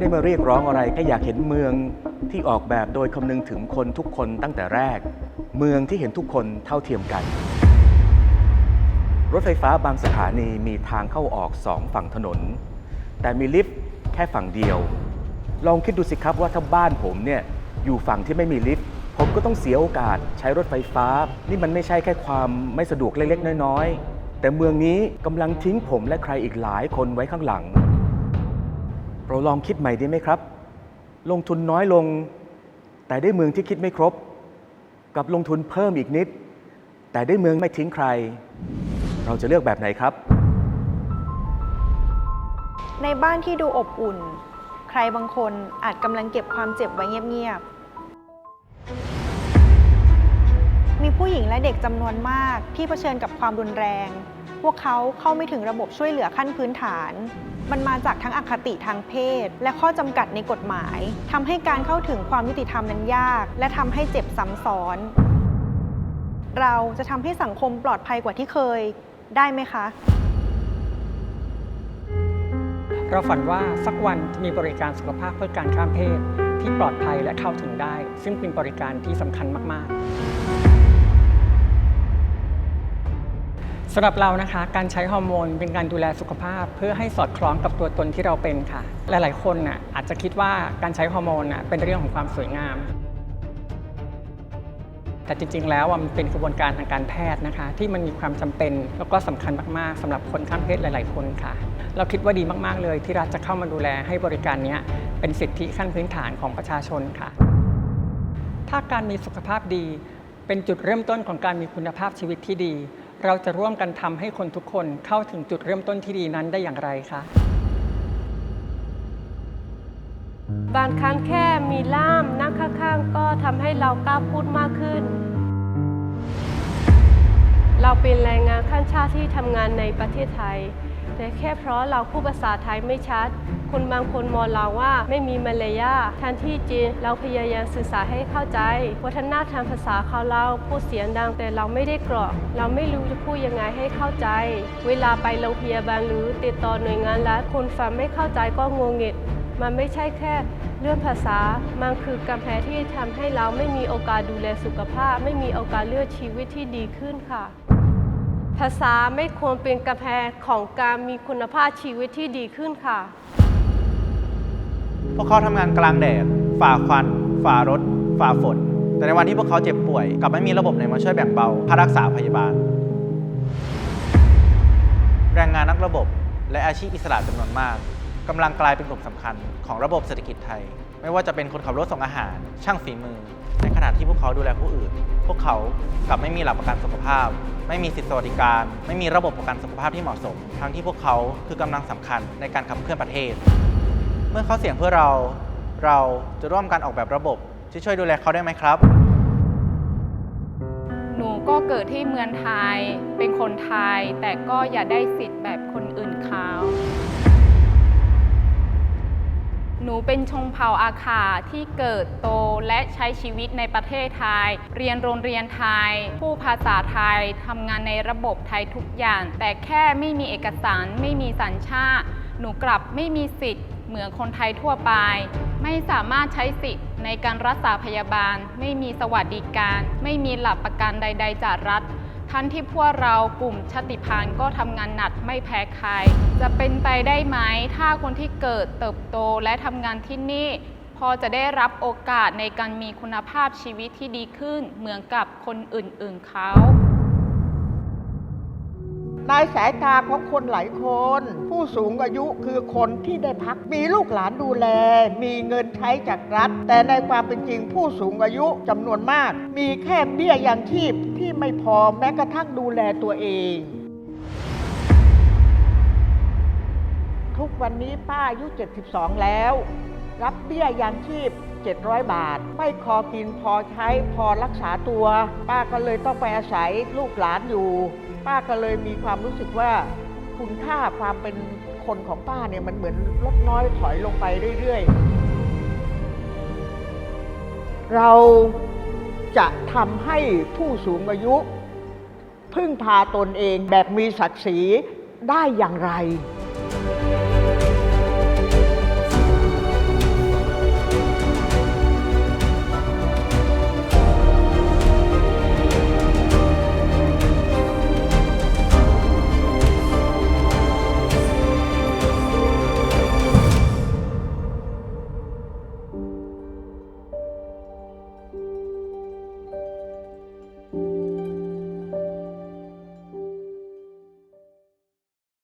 ได้มาเรียกร้องอะไรแค่อยากเห็นเมืองที่ออกแบบโดยคำนึงถึงคนทุกคนตั้งแต่แรก เมืองที่เห็นทุกคนเท่าเทียมกัน รถไฟฟ้าบางสถานีมีทางเข้าออกสองฝั่งถนน แต่มีลิฟต์แค่ฝั่งเดียว ลองคิดดูสิครับว่าถ้าบ้านผมเนี่ยอยู่ฝั่งที่ไม่มีลิฟต์ผมก็ต้องเสียโอกาสใช้รถไฟฟ้า นี่มันไม่ใช่แค่ความไม่สะดวกเล็กๆ น้อยๆ แต่เมืองนี้กำลังทิ้งผมและใครอีกหลายคนไว้ข้างหลัง เราลองคิดใหม่ดีไหมครับ ลงทุนน้อยลง แต่ได้เมืองที่คิดไม่ครบ กับลงทุนเพิ่มอีกนิด แต่ได้เมืองไม่ทิ้งใคร เราจะเลือกแบบไหนครับ ในบ้านที่ดูอบอุ่น ใครบางคนอาจกำลังเก็บความเจ็บไว้เงียบๆมีผู้หญิงและเด็กจำนวนมากที่เผชิญกับความรุนแรง พวกเขาเข้าไม่ถึงระบบช่วยเหลือขั้นพื้นฐาน มันมาจากทั้งอคติทางเพศ และข้อจำกัดในกฎหมายทำให้การเข้าถึงความยุติธรรมนั้นยาก และทำให้เจ็บซ้ำซ้อน เราจะทำให้สังคมปลอดภัยกว่าที่เคย ได้ไหมคะเราฝันว่าสักวันจะมีบริการสุขภาพเพื่อการข้ามเพศ ที่ปลอดภัยและเข้าถึงได้ ซึ่งเป็นบริการที่สำคัญมาก ๆ สำหรับเรานะคะการใช้ฮอร์โมนเป็นการดูแลสุขภาพ เพื่อให้สอดคล้องกับตัวตนที่เราเป็นค่ะ หลาย ๆ คนน่ะอาจจะคิดว่าการใช้ฮอร์โมนน่ะเป็นเรื่องของความสวยงาม แต่จริง ๆ แล้วมันเป็นกระบวนการทางการแพทย์นะคะ ที่มันมีความจำเป็นแล้วก็สำคัญมากๆสำหรับคนข้ามเพศหลาย ๆ คนค่ะ เราคิดว่าดีมากๆ เลยที่รัฐจะเข้ามาดูแลให้บริการนี้เป็นสิทธิขั้นพื้นฐานของประชาชนค่ะ ถ้าการมีสุขภาพดี เป็นจุดเริ่มต้นของการมีคุณภาพชีวิตที่ดี เราจะร่วมกันทำให้คนทุกคนเข้าถึงจุดเริ่มต้นที่ดีนั้นได้อย่างไรคะ บางครั้งแค่มีล่ามนั่งข้างๆ ก็ทำให้เรากล้าพูดมากขึ้น เราเป็นแรงงานข้ามชาติที่ทำงานในประเทศไทย แต่แค่เพราะเราพูดภาษาไทยไม่ชัด คนบางคนมองเราว่าไม่มีมารยาทแทนที่จริงเราพยายามสื่อสารให้เข้าใจ วัฒนธรรมภาษาเขาเราพูดเสียงดังแต่เราไม่ได้กรอกเราไม่รู้จะพูดยังไงให้เข้าใจ เวลาไปโรงพยาบาลหรือติดต่อหน่วยงานรัฐคนฟังไม่เข้าใจก็งงเง็ดมันไม่ใช่แค่เรื่องภาษา มันคือกำแพงที่ทำให้เราไม่มีโอกาสดูแลสุขภาพ ไม่มีโอกาสเลือกชีวิตที่ดีขึ้นค่ะ ภาษาไม่ควรเป็นกำแพงของการมีคุณภาพชีวิตที่ดีขึ้นค่ะ พวกเขาทำงานกลางแดด ฝ่าควัน ฝ่ารถ ฝ่าฝน แต่ในวันที่พวกเขาเจ็บป่วยกลับไม่มีระบบไหนมาช่วยแบ่งเบาค่ารักษาพยาบาล แรงงานนักระบบ และอาชีพอิสระจำนวนมากกำลังกลายเป็นกลุ่มสำคัญของระบบเศรษฐกิจไทย ไม่ว่าจะเป็นคนขับรถส่งอาหาร ช่างฝีมือ ในขณะที่พวกเขาดูแลผู้อื่น พวกเขากลับไม่มีหลักประกันสุขภาพ ไม่มีสิทธิสวัสดิการ ไม่มีระบบประกันสุขภาพที่เหมาะสม ทั้งที่พวกเขาคือกำลังสำคัญในการขับเคลื่อนประเทศ เมื่อเขาเสี่ยงเพื่อเรา เราจะร่วมกันออกแบบระบบที่ช่วยดูแลเขาได้ไหมครับ หนูก็เกิดที่เมืองไทย เป็นคนไทย แต่ก็อย่าได้สิทธิ์แบบคนอื่นเขา หนูเป็นชงเผ่าอาขาที่เกิดโตและใช้ชีวิตในประเทศไทย เรียนโรงเรียนไทย ผู้ภาษาไทยทำงานในระบบไทยทุกอย่าง แต่แค่ไม่มีเอกสารไม่มีสัญชาติ หนูกลับไม่มีสิทธิ์เหมือนคนไทยทั่วไป ไม่สามารถใช้สิทธิ์ในการรักษาพยาบาล ไม่มีสวัสดิการ ไม่มีหลักประกันใด ๆ จากรัฐ ทั้งที่พวกเรากลุ่มชาติพันธุ์ก็ทำงานหนักไม่แพ้ใคร จะเป็นไปได้ไหมถ้าคนที่เกิดเติบโตและทำงานที่นี่ พอจะได้รับโอกาสในการมีคุณภาพชีวิตที่ดีขึ้นเหมือนกับคนอื่นๆเขา ในสายตาของคนหลายคน ผู้สูงอายุคือคนที่ได้พักมีลูกหลานดูแล มีเงินใช้จากรัฐ แต่ในความเป็นจริงผู้สูงอายุจำนวนมาก มีแค่เบี้ยยังชีพที่ไม่พอแม้กระทั่งดูแลตัวเองทุกวันนี้ป้าอายุ 72 แล้ว รับเบี้ยยังชีพ 700 บาท ไม่พอกินพอใช้พอรักษาตัว ป้าก็เลยต้องไปอาศัยลูกหลานอยู่ ป้าก็เลยมีความรู้สึกว่าคุณค่าความเป็นคนของป้าเนี่ยมันเหมือนลดน้อยถอยลงไปเรื่อยๆ เราจะทำให้ผู้สูงอายุ พึ่งพาตนเองแบบมีศักดิ์ศรีได้อย่างไร